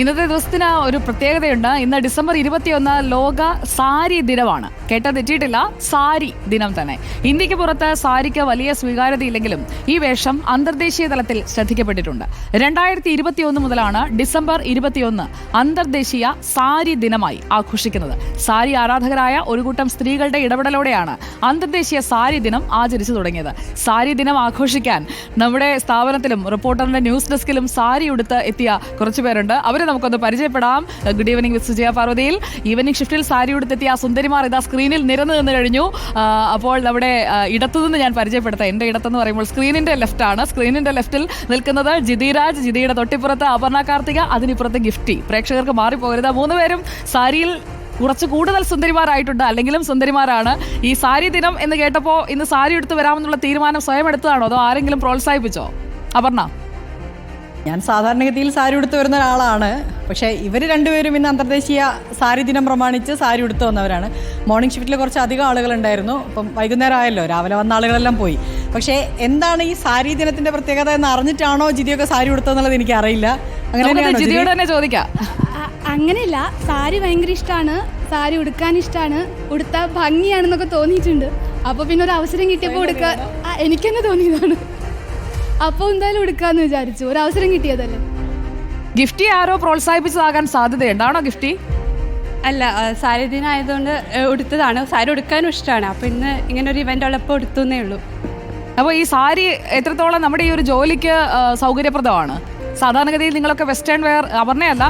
ഇന്നത്തെ ദിവസത്തിന് ഒരു പ്രത്യേകതയുണ്ട്. ഇന്ന് ഡിസംബർ ഇരുപത്തിയൊന്ന് ലോക സാരി ദിനമാണ്. കേട്ട തെറ്റിയിട്ടില്ല. സാരി ദിനം തന്നെ. ഇന്ത്യയ്ക്ക് പുറത്ത് സാരിക്ക് വലിയ സ്വീകാര്യതയില്ലെങ്കിലും ഈ വേഷം അന്തർദേശീയ തലത്തിൽ ശ്രദ്ധിക്കപ്പെട്ടിട്ടുണ്ട്. രണ്ടായിരത്തി ഇരുപത്തിയൊന്ന് മുതലാണ് ഡിസംബർ ഇരുപത്തിയൊന്ന് അന്തർദേശീയ സാരി ദിനമായി ആഘോഷിക്കുന്നത്. സാരി ആരാധകരായ ഒരു കൂട്ടം സ്ത്രീകളുടെ ഇടപെടലോടെയാണ് അന്തർദേശീയ സാരി ദിനം ആചരിച്ചു തുടങ്ങിയത്. സാരി ദിനം ആഘോഷിക്കാൻ നമ്മുടെ സ്ഥാപനത്തിലും റിപ്പോർട്ടറിന്റെ ന്യൂസ് ഡെസ്കിലും സാരി ഉടുത്ത് എത്തിയ കുറച്ചുപേരുണ്ട് അവരെ നമുക്കൊന്ന് പരിചയപ്പെടാം. ഗുഡ് ഈവനിങ് വിത്ത് സുജയ പാർവതിയിൽ. ഈവനിങ് ഷിഫ്റ്റിൽ സാരി ഉടുത്തെത്തിയ ആ സുന്ദരിമാർ ഇതാ സ്ക്രീനിൽ നിരന്നു നിന്ന് കഴിഞ്ഞു. അപ്പോൾ നമ്മുടെ ഇടത്തുനിന്ന് ഞാൻ പരിചയപ്പെടുത്താം. എന്റെ ഇടത്തെന്ന് പറയുമ്പോൾ സ്ക്രീനിന്റെ ലെഫ്റ്റ് ആണ്. സ്ക്രീനിന്റെ ലെഫ്റ്റിൽ നിൽക്കുന്നത് ജിതിരാജ്. ജിതിയുടെ തൊട്ടിപ്പുറത്ത് അപർണ കാർത്തിക. അതിനിപ്പുറത്ത് ഗിഫ്റ്റി. പ്രേക്ഷകർക്ക് മാറിപ്പോകരുത്. മൂന്നുപേരും സാരിയിൽ കുറച്ച് കൂടുതൽ സുന്ദരിമാരായിട്ടുണ്ട്. അല്ലെങ്കിലും സുന്ദരിമാരാണ്. ഈ സാരി ദിനം എന്ന് കേട്ടപ്പോൾ ഇന്ന് സാരി എടുത്ത് വരാമെന്നുള്ള തീരുമാനം സ്വയം എടുത്തതാണോ? അതോ ആരെങ്കിലും പ്രോത്സാഹിപ്പിച്ചോ? അപർണ. ഞാൻ സാധാരണഗതിയിൽ സാരി ഉടുത്ത് വരുന്ന ഒരാളാണ്. പക്ഷേ ഇവർ രണ്ടുപേരും ഇന്ന് അന്തർദേശീയ സാരി ദിനം പ്രമാണിച്ച് സാരി ഉടുത്ത് വന്നവരാണ്. മോർണിംഗ് ഷിഫ്റ്റിൽ കുറച്ച് അധികം ആളുകളുണ്ടായിരുന്നു. അപ്പം വൈകുന്നേരം ആയല്ലോ രാവിലെ വന്ന ആളുകളെല്ലാം പോയി. പക്ഷേ എന്താണ് ഈ സാരി ദിനത്തിന്റെ പ്രത്യേകത എന്ന് അറിഞ്ഞിട്ടാണോ ജിതിയൊക്കെ സാരി ഉടുത്തതെന്നുള്ളത് എനിക്ക് അറിയില്ല അങ്ങനെ? ജിതിയോട് തന്നെ ചോദിക്കാം. അങ്ങനെയല്ല. സാരി ഭയങ്കര ഇഷ്ടമാണ് സാരി ഉടുക്കാൻ ഇഷ്ടമാണ് ഉടുത്താൽ ഭംഗിയാണെന്നൊക്കെ തോന്നിയിട്ടുണ്ട്. അപ്പോൾ പിന്നെ ഒരു അവസരം കിട്ടിയപ്പോൾ ഉടുക്കാൻ ആ, എനിക്കെന്നെ തോന്നിയതാണ്. അപ്പോൾ എന്തായാലും എടുക്കാന്ന് വിചാരിച്ചു. ഒരു അവസരം കിട്ടിയതല്ലേ? ഗിഫ്റ്റി ആരോ പ്രോത്സാഹിപ്പിച്ചതാകാൻ സാധ്യതയുണ്ടാണോ ഗിഫ്റ്റി? അല്ല സാരി ദിനായതുകൊണ്ട് ഉടുത്തതാണ്. സാരി ഉടുക്കാനും ഇഷ്ടമാണ്. അപ്പോൾ ഇന്ന് ഇങ്ങനെ ഒരു ഇവന്റ് ഉള്ളപ്പോൾ എടുത്തുന്നേ ഉള്ളൂ. അപ്പോൾ ഈ സാരി എത്രത്തോളം നമ്മുടെ ഈ ഒരു ജോലിക്ക് സൗകര്യപ്രദമാണ്? സാധാരണഗതിയിൽ നിങ്ങളൊക്കെ വെസ്റ്റേൺ വെയർ അവർണയല്ല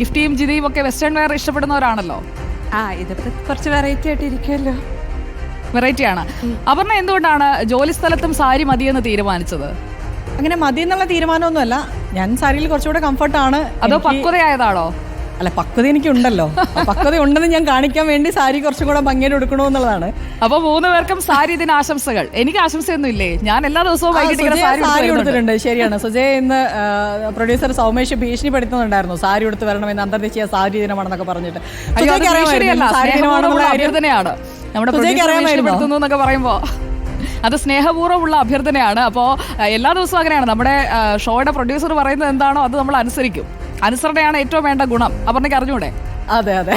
ഗിഫ്റ്റിയും ജിതിയും ഒക്കെ വെസ്റ്റേൺ വെയർ ഇഷ്ടപ്പെടുന്നവരാണല്ലോ? ആ ഇതിപ്പോൾ കുറച്ച് വെറൈറ്റി ആയിട്ട് ഇരിക്കുമല്ലോ വെറൈറ്റി ആണ്. അപർണ എന്തുകൊണ്ടാണ് ജോലി സ്ഥലത്തും സാരി മതിയെന്ന് തീരുമാനിച്ചത്? അങ്ങനെ മതി എന്നുള്ള തീരുമാനമൊന്നുമല്ല. ഞാൻ സാരിയിൽ കുറച്ചുകൂടെ കംഫർട്ടാണ് അതോ പക്വതയായതാണോ? അല്ല പക്വത എനിക്ക് ഉണ്ടല്ലോ പക്വത ഉണ്ടെന്ന് ഞാൻ കാണിക്കാൻ വേണ്ടി സാരി കുറച്ചും കൂടെ ഭംഗിയായിട്ട് എടുക്കണമെന്നുള്ളതാണ് അപ്പൊ മൂന്ന് പേർക്കും സാരി ഇതിന് ആശംസകൾ. എനിക്ക് ആശംസയൊന്നും ഇല്ലേ ഞാൻ എല്ലാ ദിവസവും സാരി. കൊടുത്തിട്ടുണ്ട് ശരിയാണ്. സുജയ് ഇന്ന് പ്രൊഡ്യൂസർ സൗമേഷ് ഭീഷണി പെടുത്തുന്നുണ്ടായിരുന്നു. സാരി എടുത്ത് വരണം എന്ന് അന്തർദേശീയ സാരി ദിനമാണെന്നൊക്കെ പറഞ്ഞിട്ട്. അറിയാമായിരുന്നു. സാരി ദിനമാണെന്നുള്ള? അഭ്യർത്ഥനയാണ്. നമ്മുടെ അറിയാമായിരുന്നു. പറയുമ്പോ. അത് സ്നേഹപൂർവമുള്ള അഭ്യർത്ഥനയാണ്. അപ്പോൾ എല്ലാ ദിവസവും അങ്ങനെയാണ്. നമ്മുടെ ഷോയുടെ പ്രൊഡ്യൂസർ പറയുന്നത് എന്താണോ അത് നമ്മൾ അനുസരിക്കും. അനുസരണയാണ് ഏറ്റവും വേണ്ട ഗുണം. അപർണയ്ക്ക് അറിഞ്ഞൂടെ? അതെ അതെ.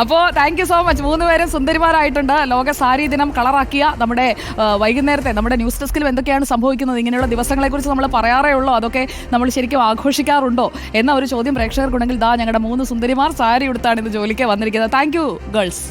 അപ്പോൾ താങ്ക് യു സോ മച്ച് മൂന്ന് പേരും സുന്ദരിമാരായിട്ടുണ്ട്. ലോക സാരി ദിനം കളറാക്കിയ നമ്മുടെ വൈകുന്നേരത്തെ നമ്മുടെ ന്യൂസ് ഡെസ്കിലും എന്തൊക്കെയാണ് സംഭവിക്കുന്നത്? ഇങ്ങനെയുള്ള ദിവസങ്ങളെക്കുറിച്ച് നമ്മൾ പറയാറേ ഉള്ളൂ. അതൊക്കെ നമ്മൾ ശരിക്കും ആഘോഷിക്കാറുണ്ടോ? എന്ന ഒരു ചോദ്യം പ്രേക്ഷകർക്കുണ്ടെങ്കിൽ ദാ ഞങ്ങളുടെ മൂന്ന് സുന്ദരിമാർ സാരി ഉടുത്താണ് ഇന്ന് ജോലിക്ക് വന്നിരിക്കുന്നത്. Thank you girls